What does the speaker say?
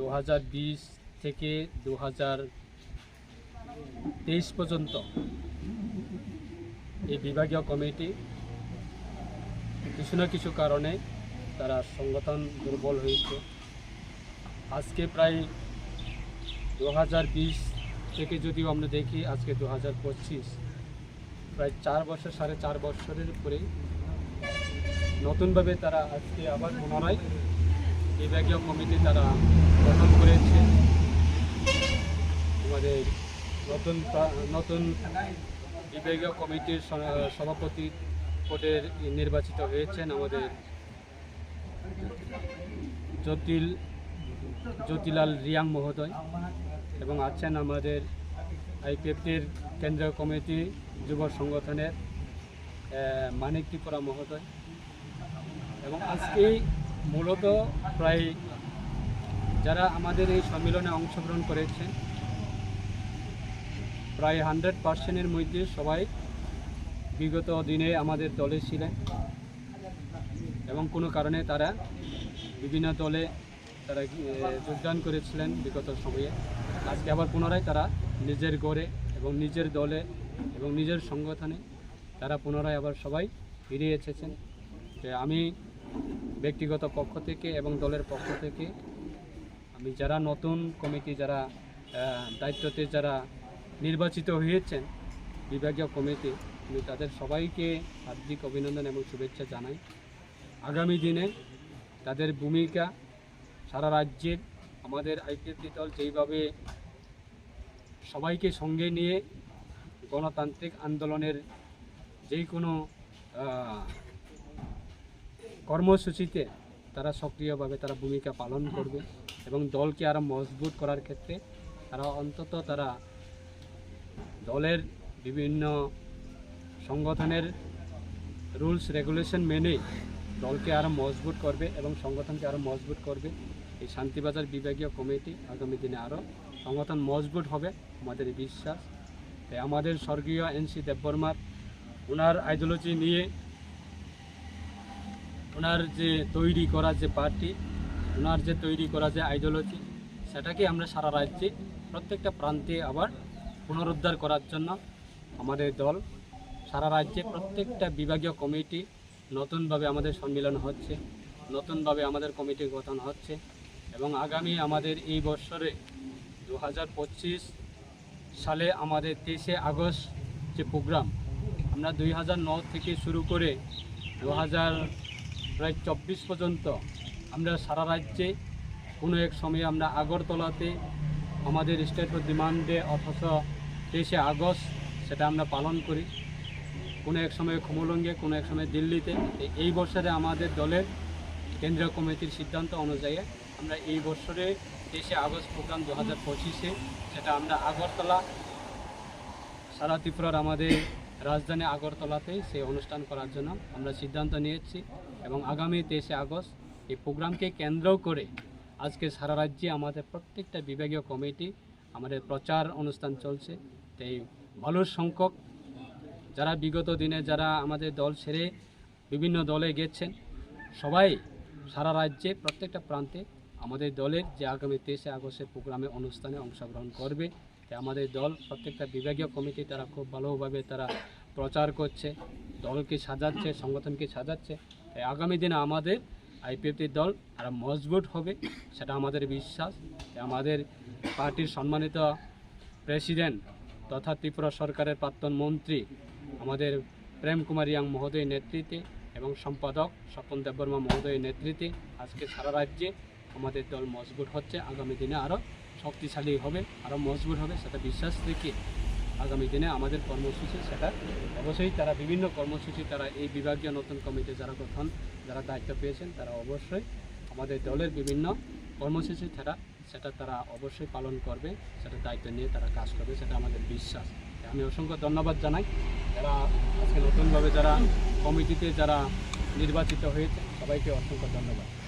দু হাজার বিশ থেকে দু তেইশ পর্যন্ত এই বিভাগীয় কমিটি কিছু না কিছু কারণে তারা সংগঠন দুর্বল হয়েছে। আজকে প্রায় দু হাজার বিশ থেকে যদিও আমরা দেখি আজকে দু হাজার পঁচিশ, প্রায় চার বছর, সাড়ে চার বছরের উপরে নতুনভাবে তারা আজকে আবার পুনরায় বিভাগীয় কমিটি তারা গঠন করেছে। আমাদের নতুন নতুন বিভাগীয় কমিটির সভাপতি পদের নির্বাচিত হয়েছেন আমাদের জ্যোতিল জ্যোতিলাল রিয়াং মহোদয় এবং আছেন আমাদের আইপিএফটির কেন্দ্রীয় কমিটি যুব সংগঠনের মানিক ত্রিপুরা মহোদয়। এবং আজকে মূলত প্রায় যারা আমাদের এই সম্মেলনে অংশগ্রহণ করেছেন, প্রায় হান্ড্রেড পার্সেন্টের মধ্যে সবাই বিগত দিনে আমাদের দলে ছিলেন এবং কোনো কারণে তারা বিভিন্ন দলে তারা যোগদান করেছিলেন বিগত সময়ে। আজকে আবার পুনরায় তারা নিজের গড়ে এবং নিজের দলে এবং নিজের সংগঠনে তারা পুনরায় আবার সবাই ফিরে এসেছেন। যে আমি ব্যক্তিগত পক্ষ থেকে এবং দলের পক্ষ থেকে আমি যারা নতুন কমিটি যারা দায়িত্বতে যারা নির্বাচিত হয়েছেন, বিভাগীয় কমিটি, আমি তাদের সবাইকে হার্দিক অভিনন্দন এবং শুভেচ্ছা জানাই। আগামী দিনে তাদের ভূমিকা সারা রাজ্যের, আমাদের আইপিএফটি দল যেইভাবে সবাইকে সঙ্গে নিয়ে গণতান্ত্রিক আন্দোলনের যেই কোনো কর্মসূচিতে তারা সক্রিয়ভাবে তারা ভূমিকা পালন করবে এবং দলকে আরও মজবুত করার ক্ষেত্রে তারা অন্তত তারা দলের বিভিন্ন সংগঠনের রুলস, রেগুলেশন মেনে দলকে আরও মজবুত করবে এবং সংগঠনকে আরও মজবুত করবে। এই শান্তিবাজার বিভাগীয় কমিটি আগামী দিনে আরও সংগঠন মজবুত হবে, আমাদের বিশ্বাস। তাই আমাদের স্বর্গীয় এনসি দেববর্মার ওনার আইডিওলজি নিয়ে ওনার যে তৈরি করা যে পার্টি, ওনার যে তৈরি করা যে আইডিওলজি, সেটাকে আমরা সারা রাজ্যে, প্রত্যেকটা প্রান্তে আবার পুনরুদ্ধার করার জন্য আমাদের দল, সারা রাজ্যে প্রত্যেকটা বিভাগীয় কমিটি নতুনভাবে আমাদের সম্মেলন হচ্ছে, নতুনভাবে আমাদের কমিটি গঠন হচ্ছে এবং আগামী আমাদের এই বছরে দু সালে আমাদের তেইশে আগস্ট যে প্রোগ্রাম, আমরা দুই থেকে শুরু করে দু হাজার প্রায় চব্বিশ পর্যন্ত আমরা সারা রাজ্যে কোনো এক সময়ে আমরা আগরতলাতে আমাদের স্টেট অফ ডিমান্ডে অথচ তেইশে আগস্ট সেটা আমরা পালন করি। কোনো এক সময় খুমলঙ্গে, কোনো এক সময় দিল্লিতে। এই- এই বছরে আমাদের দলের কেন্দ্রীয় কমিটির সিদ্ধান্ত অনুযায়ী আমরা এই বছরে তেইশে আগস্ট প্রোগ্রাম দু হাজার পঁচিশে সেটা আমরা আগরতলা, সারা ত্রিপুরার আমাদের রাজধানী আগরতলাতে সেই অনুষ্ঠান করার জন্য আমরা সিদ্ধান্ত নিয়েছি এবং আগামী তেইশে আগস্ট এই প্রোগ্রামকে কেন্দ্র করে আজকে সারা রাজ্যে আমাদের প্রত্যেকটা বিভাগীয় কমিটি, আমাদের প্রচার অনুষ্ঠান চলছে। তো এই ভালো সংখ্যক যারা বিগত দিনে যারা আমাদের দল ছেড়ে বিভিন্ন দলে গেছেন, সবাই সারা রাজ্যে, প্রত্যেকটা প্রান্তে আমাদের দলের যে আগামী তেইশে আগস্টের প্রোগ্রামে অনুষ্ঠানে অংশগ্রহণ করবে। তাই আমাদের দল, প্রত্যেকটা বিভাগীয় কমিটি তারা খুব ভালোভাবে তারা প্রচার করছে, দলকে সাজাচ্ছে, সংগঠনকে সাজাচ্ছে। তাই আগামী দিনে আমাদের আইপিএফটির দল আরও মজবুত হবে, সেটা আমাদের বিশ্বাস। আমাদের পার্টির সম্মানিত প্রেসিডেন্ট তথা ত্রিপুরা সরকারের প্রাক্তন মন্ত্রী, আমাদের প্রেম কুমার ইয়াং মহোদয়ের নেতৃত্বে এবং সম্পাদক স্বপন দেববর্মা মহোদয়ের নেতৃত্বে আজকে সারা রাজ্যে আমাদের দল মজবুত হচ্ছে। আগামী দিনে আরও শক্তিশালী হবে আরও মজবুত হবে, সেটা বিশ্বাস রেখে আগামী দিনে আমাদের কর্মসূচি সেটা। অবশ্যই তারা বিভিন্ন কর্মসূচি, তারা এই বিভাগীয় নতুন কমিটি যারা গঠন, যারা দায়িত্ব পেয়েছেন, তারা অবশ্যই আমাদের দলের বিভিন্ন কর্মসূচি তারা, সেটা তারা অবশ্যই পালন করবে, সেটা দায়িত্ব নিয়ে তারা কাজ করবে, সেটা আমাদের বিশ্বাস। আমি অসংখ্য ধন্যবাদ জানাই। যারা আজকে নতুনভাবে যারা কমিটিতে যারা নির্বাচিত হয়েছে, সবাইকে অসংখ্য ধন্যবাদ।